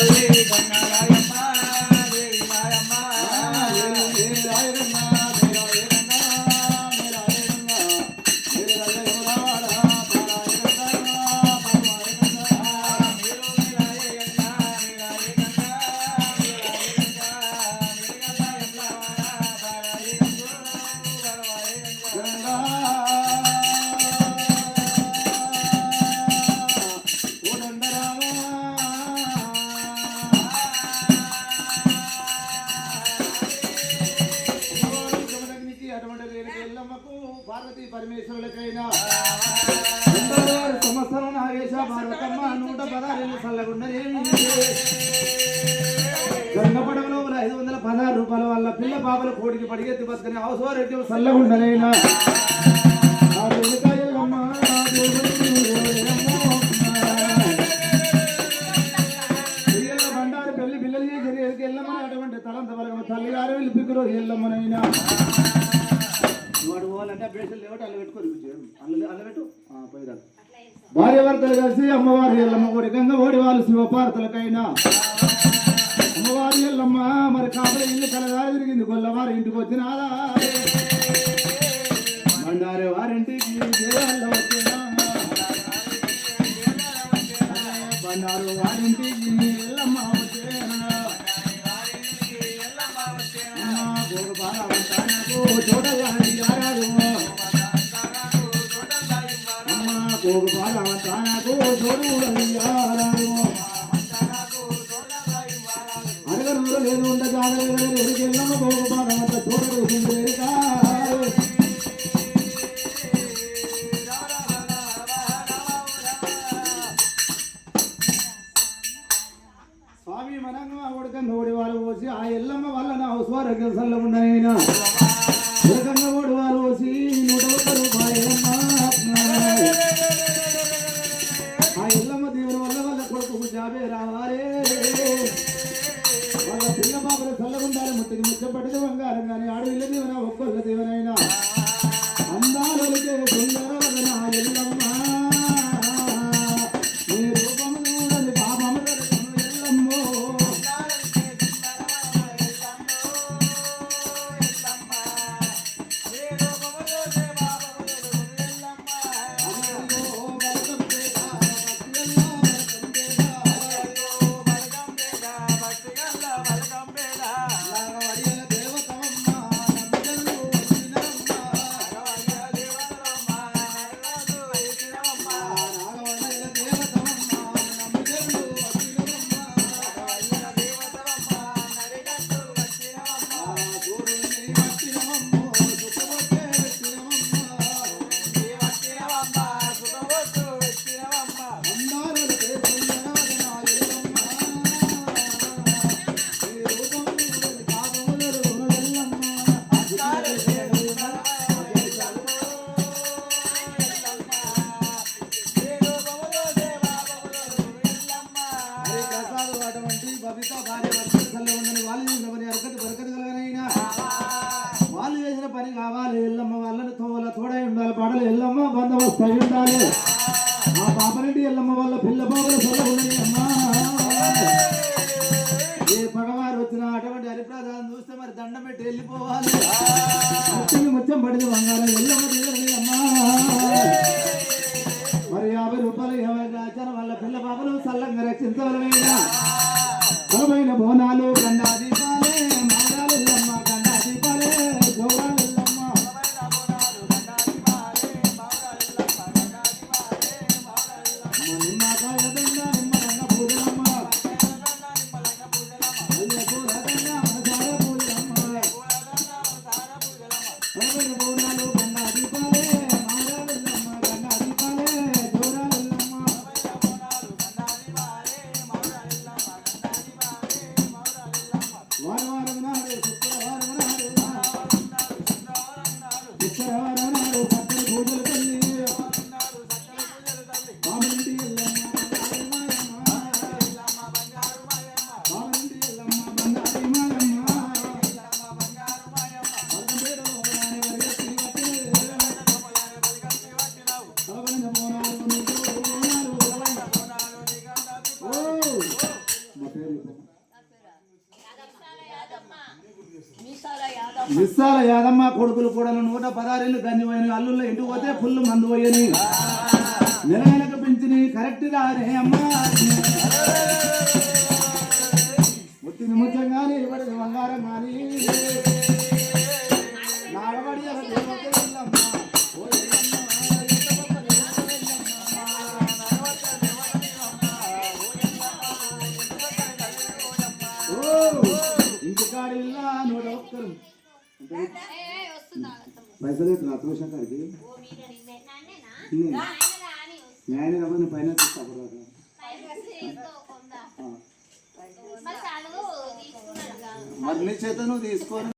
అటువంటి పార్వతీ పరమేశ్వరులకైనా. సంవత్సరం నాగేశ భారతమ్మ నూట పదహారు చల్లగుండని గంగపడవలో ఐదు వందల పదహారు రూపాయల వల్ల పిల్ల పాపల కోడికి పడిగెత్తి బతుకుని అవసరం పిల్లల బండారు పెళ్ళి పిల్లలు చేసి ఎల్లమ్మని అటువంటి తలంత బలగమ తల్లిగారు వెళ్ళి పిక్కురు ఎల్లమ్మనైనా. భర్తలు కలిసి అమ్మవారి ఎల్లమ్మ కోడి గంగ ఓడి వాళ్ళు శివపార్తలకైనా అమ్మవారి ఎల్లమ్మ మరి కాపల ఇల్లు కలగాలి తిరిగింది గొల్లవారి ఇంటికి వచ్చినారా బండారే వారింటికి దేవాళ్ళ వచ్చినా బండారు వారింటికి ఎల్లమ్మ వచ్చేనా లేదు ఉండ జాగ్రత్త ఎరికెళ్ళమ్మ గోగు బాధమంత స్వామి మనంగా ఉడకంగా ఓడి వాళ్ళు పోసి ఆ ఎల్లమ్మ వల్ల నా స్వరగ్యం సల్లగుండనైనా ఉడకంగా ఓడి కొడుకు భార్య వర్షాలు ఉందని వాళ్ళు చేసిన పని అరకటి కలగనైనా. వాళ్ళు చేసిన పని కావాలి ఎల్లమ్మ వాళ్ళని తోల తోడై ఉండాలి పాడలు ఎల్లమ్మ బందోబస్తు అయి ఉండాలి ఆ పాపరెడ్డి ఎల్లమ్మ వాళ్ళ పిల్ల బాబుల సొల్లగుండని అమ్మా. ఏ పగవారు వచ్చిన అటువంటి హరిప్రసాదం చూస్తే మరి దండం పెట్టి వెళ్ళిపోవాలి. ముచ్చని ముచ్చం పడింది బంగారం ఎల్లమ్మ అమ్మా. మరి యాభై రూపాయలు యాభై వాళ్ళ పిల్ల పాపలు సల్లంగా రక్షించవలమైనా విశాల యాదమ్మ కొడుకులు కూడా నూట పదారేళ్ళు గన్నిపోయిన అల్లుల్లో ఇంటికి పోతే ఫుల్ మందు పోయని. నెల నెలకు పెంచిని కరెక్ట్ రారే అమ్మా ముచ్చం కానీ ఇవ్వడది బంగారం కానీ. నాగబడి అలా పైసలు ఎట్లా అతోషం కాడికి న్యాయం కాబట్టి పైన తీసుకురాక మరి నీ చేత నువ్వు తీసుకొని